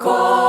Call.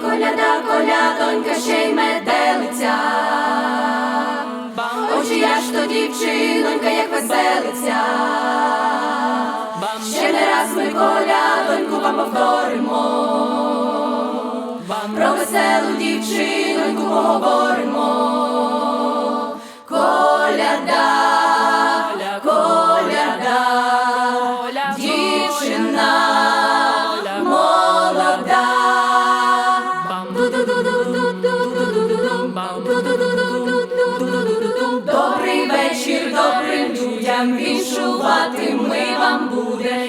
Коляда, колядонька, ще й метелиця. Очі я ж то дівчинонька, як веселиться. Ще не раз ми колядоньку вам повторимо. Про веселу дівчиноньку поговоримо. Коляда. людям віншувати ми вам буде.